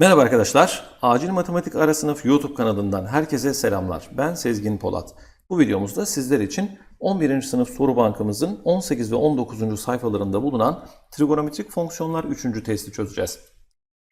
Merhaba arkadaşlar. Acil Matematik Ara Sınıf YouTube kanalından herkese selamlar. Ben Sezgin Polat. Bu videomuzda sizler için 11. sınıf soru bankamızın 18 ve 19. sayfalarında bulunan trigonometrik fonksiyonlar 3. testi çözeceğiz.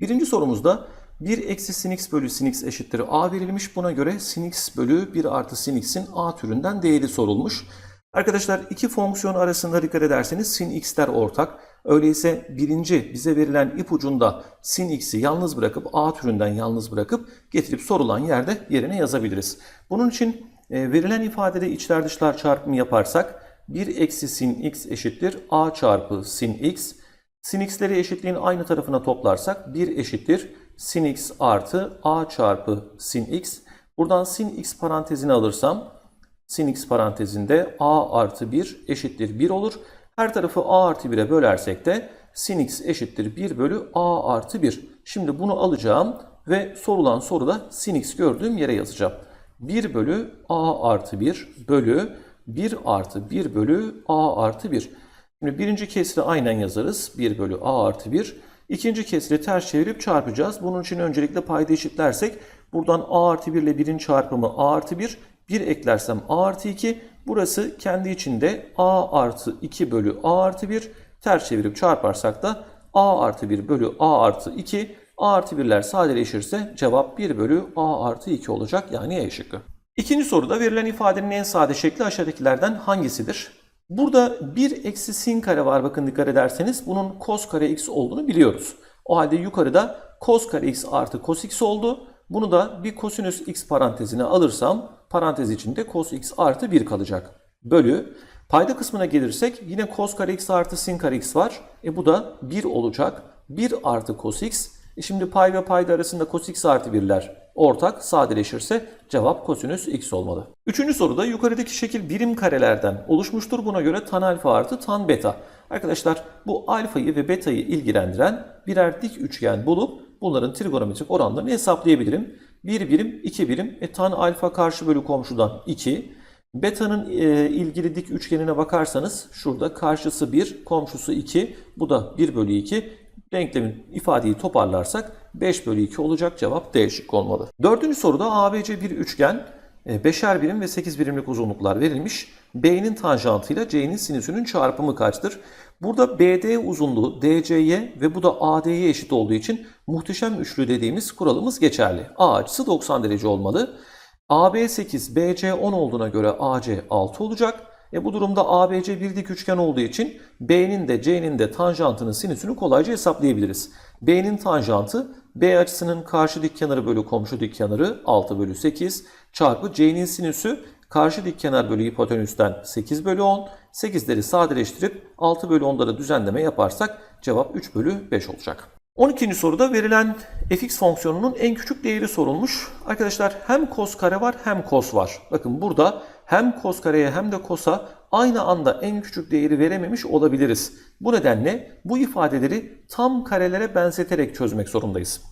Birinci sorumuzda 1 eksi sin x bölü sin x eşittir a verilmiş. Buna göre sin x bölü 1 artı sin x'in a türünden değeri sorulmuş. Arkadaşlar iki fonksiyon arasında dikkat ederseniz sin x'ler ortak. Öyleyse birinci bize verilen ipucunda sin x'i yalnız bırakıp a türünden yalnız bırakıp getirip sorulan yerde yerine yazabiliriz. Bunun için e, verilen ifadede içler dışlar çarpımı yaparsak 1 eksi sin x eşittir a çarpı sin x. Sin x'leri eşitliğin aynı tarafına toplarsak 1 eşittir sin x artı a çarpı sin x. Buradan sin x parantezini alırsam sin x parantezinde a artı 1 eşittir 1 olur. Her tarafı a artı 1'e bölersek de sin x eşittir 1 bölü a artı 1. Şimdi bunu alacağım ve sorulan soruda sin x gördüğüm yere yazacağım. 1 bölü a artı 1 bölü 1 artı 1 bölü a artı 1. Şimdi birinci kesri aynen yazarız. 1 bölü a artı 1. İkinci kesri ters çevirip çarpacağız. Bunun için öncelikle payda eşitlersek buradan a artı 1 ile 1'in çarpımı a artı 1. 1 eklersem a artı 2. Burası kendi içinde a artı 2 bölü a artı 1. Ters çevirip çarparsak da a artı 1 bölü a artı 2. a artı 1'ler sadeleşirse cevap 1 bölü a artı 2 olacak yani E şıkkı. İkinci soruda verilen ifadenin en sade şekli aşağıdakilerden hangisidir? Burada 1 eksi sin kare var bakın dikkat ederseniz bunun cos kare x olduğunu biliyoruz. O halde yukarıda cos kare x artı cos x oldu. Bunu da bir kosinüs x parantezine alırsam parantez içinde cos x artı 1 kalacak. Bölü payda kısmına gelirsek yine cos kare x artı sin kare x var. E bu da 1 olacak. 1 artı cos x. E şimdi pay ve payda arasında cos x artı 1'ler ortak sadeleşirse cevap kosinüs x olmalı. Üçüncü soruda yukarıdaki şekil birim karelerden oluşmuştur. Buna göre tan alfa artı tan beta. Arkadaşlar bu alfayı ve betayı ilgilendiren birer dik üçgen bulup bunların trigonometrik oranlarını hesaplayabilirim. 1 birim, 2 birim. E, tan alfa karşı bölü komşudan 2. Beta'nın e, ilgili dik üçgenine bakarsanız şurada karşısı 1, komşusu 2. Bu da 1 bölü 2. Denklemin ifadeyi toparlarsak 5 bölü 2 olacak cevap D şık olmalı. Dördüncü soruda ABC bir üçgen 5'er birim ve 8 birimlik uzunluklar verilmiş. B'nin tanjantıyla C'nin sinüsünün çarpımı kaçtır? Burada BD uzunluğu DC'ye ve bu da AD'ye eşit olduğu için muhteşem üçlü dediğimiz kuralımız geçerli. A açısı 90 derece olmalı. AB 8, BC 10 olduğuna göre AC 6 olacak. E bu durumda ABC bir dik üçgen olduğu için B'nin de C'nin de tanjantının sinüsünü kolayca hesaplayabiliriz. B'nin tanjantı B açısının karşı dik kenarı bölü komşu dik kenarı 6 bölü 8 çarpı C'nin sinüsü karşı dik kenar bölü hipotenüsten 8 bölü 10. 8'leri sadeleştirip 6 bölü 10'lara düzenleme yaparsak cevap 3 bölü 5 olacak. 12. soruda verilen fx fonksiyonunun en küçük değeri sorulmuş. Arkadaşlar hem cos kare var hem cos var. Bakın burada hem cos kareye hem de cos'a aynı anda en küçük değeri verememiş olabiliriz. Bu nedenle bu ifadeleri tam karelere benzeterek çözmek zorundayız.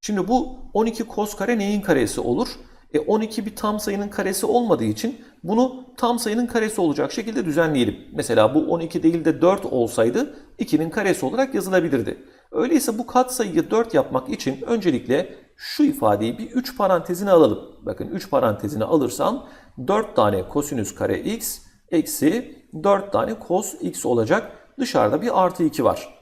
Şimdi bu 12 cos kare neyin karesi olur? E 12 bir tam sayının karesi olmadığı için bunu tam sayının karesi olacak şekilde düzenleyelim. Mesela bu 12 değil de 4 olsaydı 2'nin karesi olarak yazılabilirdi. Öyleyse bu katsayıyı 4 yapmak için öncelikle şu ifadeyi bir 3 parantezine alalım. Bakın 3 parantezine alırsam 4 tane kosinüs kare x eksi 4 tane cos x olacak. Dışarıda bir artı 2 var.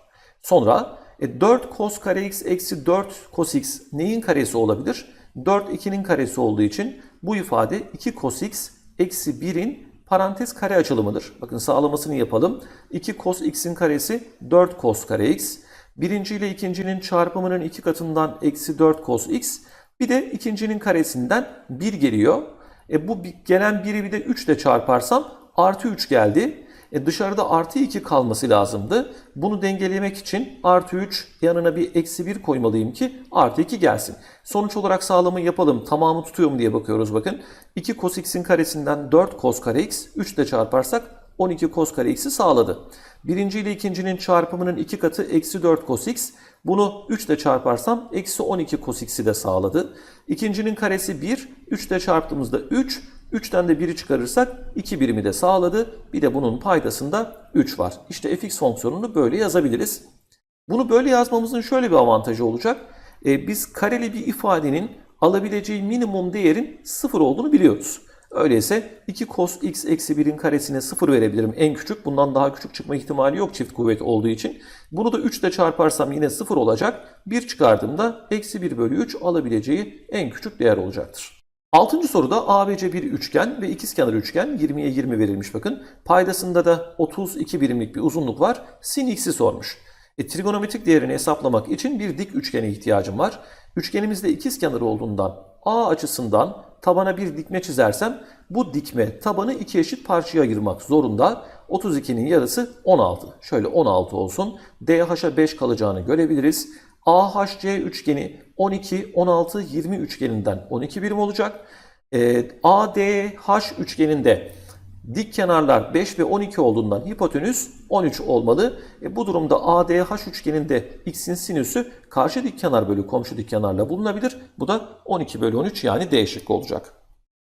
Sonra e, 4 cos kare x eksi 4 cos x neyin karesi olabilir? 4 2'nin karesi olduğu için bu ifade 2 cos x eksi 1'in parantez kare açılımıdır. Bakın sağlamasını yapalım. 2 cos x'in karesi 4 cos kare x. Birinci ile ikincinin çarpımının iki katından eksi 4 cos x. Bir de ikincinin karesinden 1 geliyor. E bu gelen 1'i bir de 3 ile çarparsam artı 3 geldi. E dışarıda artı 2 kalması lazımdı. Bunu dengelemek için artı 3 yanına bir eksi 1 koymalıyım ki artı 2 gelsin. Sonuç olarak sağlamı yapalım. Tamamı tutuyor mu diye bakıyoruz bakın. 2 cos x'in karesinden 4 cos kare x. 3 ile çarparsak 12 cos kare x'i sağladı. Birinci ile ikincinin çarpımının iki katı eksi 4 cos x. Bunu 3 ile çarparsam eksi 12 cos x'i de sağladı. İkincinin karesi 1. 3 ile çarptığımızda 3. 3'ten de 1'i çıkarırsak 2 birimi de sağladı. Bir de bunun paydasında 3 var. İşte fx fonksiyonunu böyle yazabiliriz. Bunu böyle yazmamızın şöyle bir avantajı olacak. E, biz kareli bir ifadenin alabileceği minimum değerin 0 olduğunu biliyoruz. Öyleyse 2 cos x eksi 1'in karesine 0 verebilirim en küçük. Bundan daha küçük çıkma ihtimali yok çift kuvvet olduğu için. Bunu da 3 ile çarparsam yine 0 olacak. 1 çıkardığımda eksi 1 bölü 3 alabileceği en küçük değer olacaktır. Altıncı soruda ABC bir üçgen ve ikizkenar üçgen 20'ye 20 verilmiş bakın. Paydasında da 32 birimlik bir uzunluk var. Sin x'i sormuş. E, trigonometrik değerini hesaplamak için bir dik üçgene ihtiyacım var. Üçgenimizde ikizkenar olduğundan A açısından tabana bir dikme çizersem bu dikme tabanı iki eşit parçaya ayırmak zorunda. 32'nin yarısı 16. Şöyle 16 olsun. DH'a 5 kalacağını görebiliriz. AHC üçgeni 12, 16, 20 üçgeninden 12 birim olacak. Ee, ADH üçgeninde dik kenarlar 5 ve 12 olduğundan hipotenüs 13 olmalı. E, bu durumda ADH üçgeninde x'in sinüsü karşı dik kenar bölü komşu dik kenarla bulunabilir. Bu da 12 bölü 13 yani D şıkkı olacak.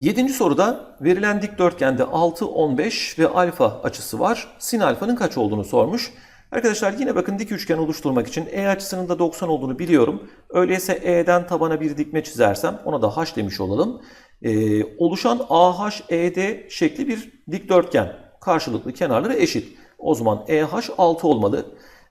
Yedinci soruda verilen dikdörtgende 6, 15 ve alfa açısı var. Sin alfanın kaç olduğunu sormuş. Arkadaşlar yine bakın dik üçgen oluşturmak için E açısının da 90 olduğunu biliyorum. Öyleyse E'den tabana bir dikme çizersem ona da H demiş olalım. Ee, oluşan AHED şekli bir dikdörtgen. Karşılıklı kenarları eşit. O zaman EH 6 olmalı.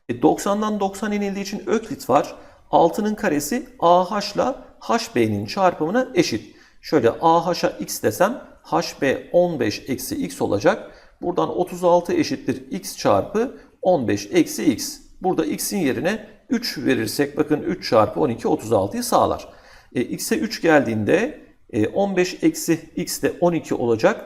E, 90'dan 90 inildiği için öklit var. 6'nın karesi AH ile HB'nin çarpımına eşit. Şöyle AH'a x desem HB 15 eksi x olacak. Buradan 36 eşittir x çarpı 15 eksi x. Burada x'in yerine 3 verirsek bakın 3 çarpı 12 36'yı sağlar. E, x'e 3 geldiğinde e, 15 eksi x de 12 olacak.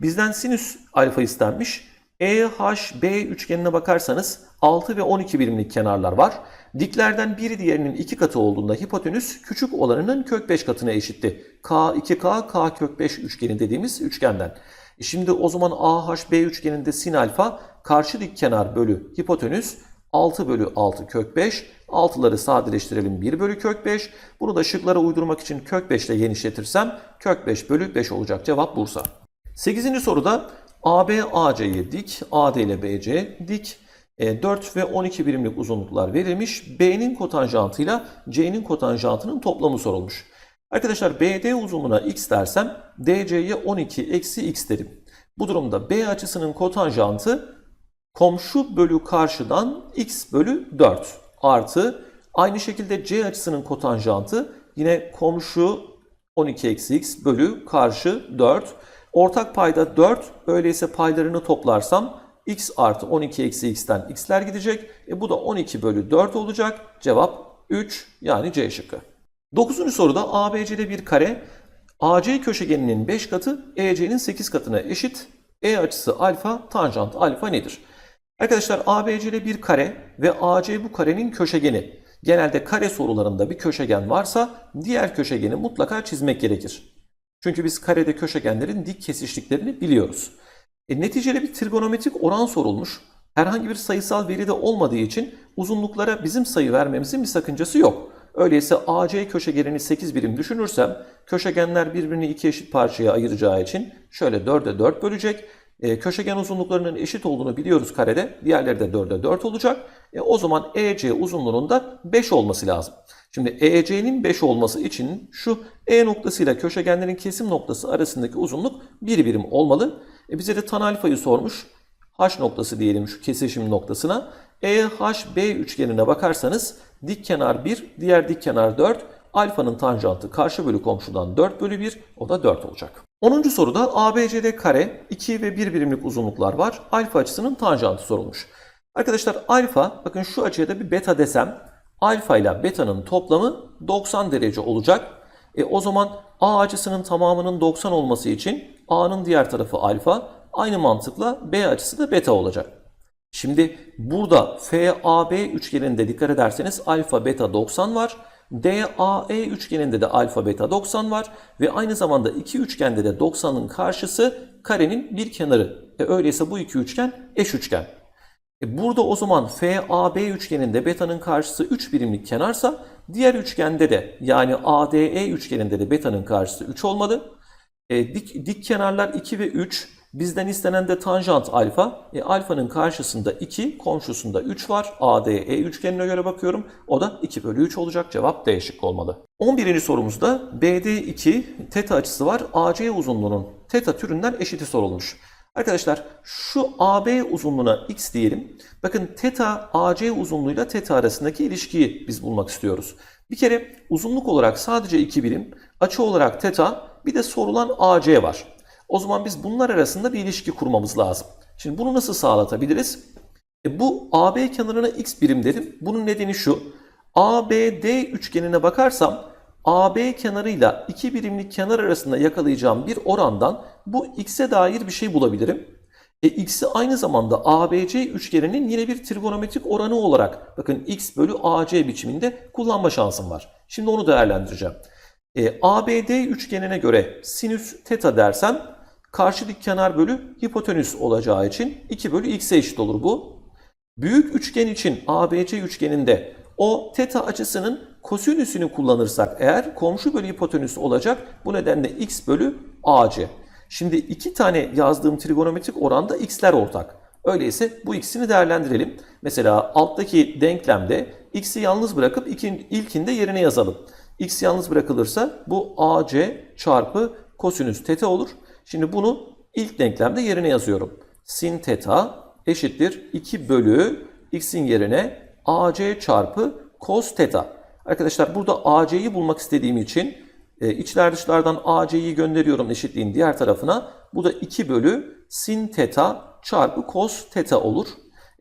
Bizden sinüs alfa istenmiş. EHB üçgenine bakarsanız 6 ve 12 birimlik kenarlar var. Diklerden biri diğerinin 2 katı olduğunda hipotenüs küçük olanının kök 5 katına eşitti. K 2K K kök 5 üçgeni dediğimiz üçgenden. E Şimdi o zaman AHB üçgeninde sin alfa karşı dik kenar bölü hipotenüs 6 bölü 6 kök 5. 6'ları sadeleştirelim 1 bölü kök 5. Bunu da şıklara uydurmak için kök 5 ile genişletirsem kök 5 bölü 5 olacak. Cevap Bursa. 8. soruda AB AC'ye dik, AD ile BC dik. E, 4 ve 12 birimlik uzunluklar verilmiş. B'nin kotanjantıyla C'nin kotanjantının toplamı sorulmuş. Arkadaşlar BD uzunluğuna x dersem DC'ye 12 eksi x derim. Bu durumda B açısının kotanjantı komşu bölü karşıdan x bölü 4 artı aynı şekilde C açısının kotanjantı yine komşu 12 eksi x bölü karşı 4. Ortak payda 4 öyleyse paylarını toplarsam x artı 12 eksi x'ten x'ler gidecek. E bu da 12 bölü 4 olacak. Cevap 3 yani C şıkkı. 9. soruda ABC'de bir kare AC köşegeninin 5 katı EC'nin 8 katına eşit. E açısı alfa, tanjant alfa nedir? Arkadaşlar ABC'de bir kare ve AC bu karenin köşegeni. Genelde kare sorularında bir köşegen varsa diğer köşegeni mutlaka çizmek gerekir. Çünkü biz karede köşegenlerin dik kesişliklerini biliyoruz. E, neticede bir trigonometrik oran sorulmuş. Herhangi bir sayısal veri de olmadığı için uzunluklara bizim sayı vermemizin bir sakıncası yok. Öyleyse AC köşegenini 8 birim düşünürsem köşegenler birbirini iki eşit parçaya ayıracağı için şöyle 4'e 4 bölecek. E, köşegen uzunluklarının eşit olduğunu biliyoruz karede. Diğerleri de 4'e 4 olacak. E, o zaman EC uzunluğunun da 5 olması lazım. Şimdi EC'nin 5 olması için şu E noktasıyla köşegenlerin kesim noktası arasındaki uzunluk 1 birim olmalı. E, bize de tan alfayı sormuş. H noktası diyelim şu kesişim noktasına. EHB üçgenine bakarsanız dik kenar 1, diğer dik kenar 4. Alfanın tanjantı karşı bölü komşudan 4 bölü 1, o da 4 olacak. 10. soruda ABCD kare 2 ve 1 birimlik uzunluklar var. Alfa açısının tanjantı sorulmuş. Arkadaşlar alfa, bakın şu açıya da bir beta desem, alfa ile beta'nın toplamı 90 derece olacak. E, o zaman A açısının tamamının 90 olması için A'nın diğer tarafı alfa, aynı mantıkla B açısı da beta olacak. Şimdi burada FAB üçgeninde dikkat ederseniz alfa beta 90 var. DAE üçgeninde de alfa beta 90 var ve aynı zamanda iki üçgende de 90'ın karşısı karenin bir kenarı. E öyleyse bu iki üçgen eş üçgen. E burada o zaman FAB üçgeninde beta'nın karşısı 3 birimlik kenarsa diğer üçgende de yani ADE üçgeninde de beta'nın karşısı 3 olmalı. E, dik, dik kenarlar 2 ve 3 Bizden istenen de tanjant alfa. E, alfanın karşısında 2, komşusunda 3 var. ADE üçgenine göre bakıyorum. O da 2 bölü 3 olacak. Cevap D şıkkı olmalı. 11. sorumuzda BD2 teta açısı var. AC uzunluğunun teta türünden eşiti sorulmuş. Arkadaşlar şu AB uzunluğuna x diyelim. Bakın teta AC uzunluğuyla teta arasındaki ilişkiyi biz bulmak istiyoruz. Bir kere uzunluk olarak sadece 2 birim, açı olarak teta, bir de sorulan AC var. O zaman biz bunlar arasında bir ilişki kurmamız lazım. Şimdi bunu nasıl sağlatabiliriz? E bu AB kenarına x birim derim. Bunun nedeni şu. ABD üçgenine bakarsam AB kenarıyla iki birimlik kenar arasında yakalayacağım bir orandan bu x'e dair bir şey bulabilirim. E, x'i aynı zamanda ABC üçgeninin yine bir trigonometrik oranı olarak bakın x bölü AC biçiminde kullanma şansım var. Şimdi onu değerlendireceğim. E, ABD üçgenine göre sinüs teta dersem karşı dik kenar bölü hipotenüs olacağı için 2 bölü x'e eşit olur bu. Büyük üçgen için ABC üçgeninde o teta açısının kosinüsünü kullanırsak eğer komşu bölü hipotenüs olacak. Bu nedenle x bölü AC. Şimdi iki tane yazdığım trigonometrik oranda x'ler ortak. Öyleyse bu ikisini değerlendirelim. Mesela alttaki denklemde x'i yalnız bırakıp ilkinde yerine yazalım. x yalnız bırakılırsa bu AC çarpı kosinüs teta olur. Şimdi bunu ilk denklemde yerine yazıyorum. Sin teta eşittir 2 bölü x'in yerine AC çarpı cos teta. Arkadaşlar burada AC'yi bulmak istediğim için e, içler dışlardan AC'yi gönderiyorum eşitliğin diğer tarafına. Bu da 2 bölü sin teta çarpı cos teta olur.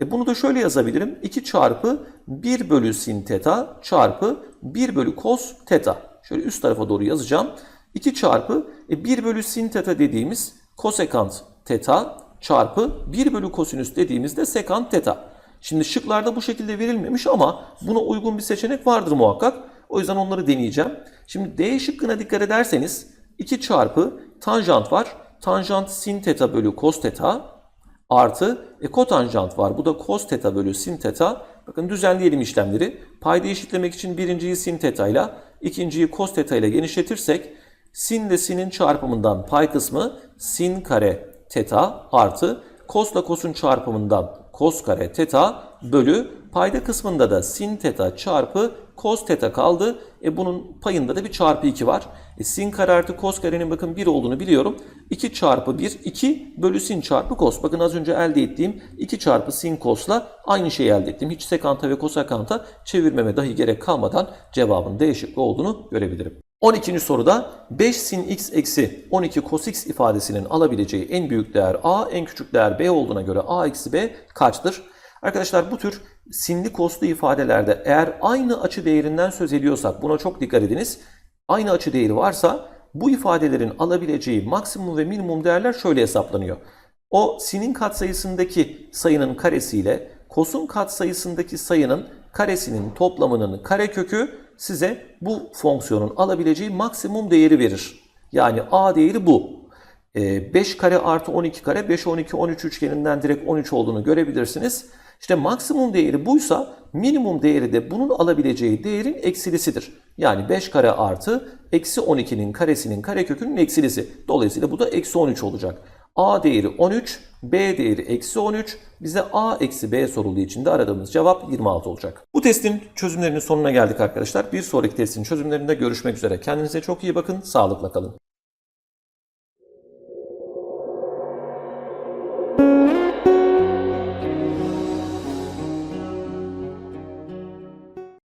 E bunu da şöyle yazabilirim. 2 çarpı 1 bölü sin teta çarpı 1 bölü cos teta. Şöyle üst tarafa doğru yazacağım. 2 çarpı e, 1 bölü sin teta dediğimiz kosekant teta çarpı 1 bölü kosinüs dediğimizde sekant teta. Şimdi şıklarda bu şekilde verilmemiş ama buna uygun bir seçenek vardır muhakkak. O yüzden onları deneyeceğim. Şimdi D şıkkına dikkat ederseniz 2 çarpı tanjant var. Tanjant sin teta bölü cos teta artı e, kotanjant var. Bu da cos teta bölü sin teta. Bakın düzenleyelim işlemleri. Payda eşitlemek için birinciyi sin teta ile ikinciyi cos teta ile genişletirsek sin ile sinin çarpımından pay kısmı sin kare teta artı cos ile cos'un çarpımından cos kare teta bölü payda kısmında da sin teta çarpı cos teta kaldı. E bunun payında da bir çarpı 2 var. E sin kare artı cos karenin bakın 1 olduğunu biliyorum. 2 çarpı 1 2 bölü sin çarpı cos. Bakın az önce elde ettiğim 2 çarpı sin cos'la aynı şeyi elde ettim. Hiç sekanta ve kosekanta çevirmeme dahi gerek kalmadan cevabın D olduğunu görebilirim. 12. soruda 5 sin x eksi 12 cos x ifadesinin alabileceği en büyük değer a, en küçük değer b olduğuna göre a eksi b kaçtır? Arkadaşlar bu tür sinli koslu ifadelerde eğer aynı açı değerinden söz ediyorsak buna çok dikkat ediniz. Aynı açı değeri varsa bu ifadelerin alabileceği maksimum ve minimum değerler şöyle hesaplanıyor. O sinin katsayısındaki sayının karesiyle kosun katsayısındaki sayının karesinin toplamının karekökü size bu fonksiyonun alabileceği maksimum değeri verir. Yani a değeri bu. 5 kare artı 12 kare 5 12 13 üçgeninden direkt 13 olduğunu görebilirsiniz. İşte maksimum değeri buysa minimum değeri de bunun alabileceği değerin eksilisidir. Yani 5 kare artı eksi 12'nin karesinin karekökünün eksilisi. Dolayısıyla bu da eksi 13 olacak. A değeri 13, B değeri eksi 13. Bize A eksi B sorulduğu için de aradığımız cevap 26 olacak. Bu testin çözümlerinin sonuna geldik arkadaşlar. Bir sonraki testin çözümlerinde görüşmek üzere. Kendinize çok iyi bakın, sağlıkla kalın.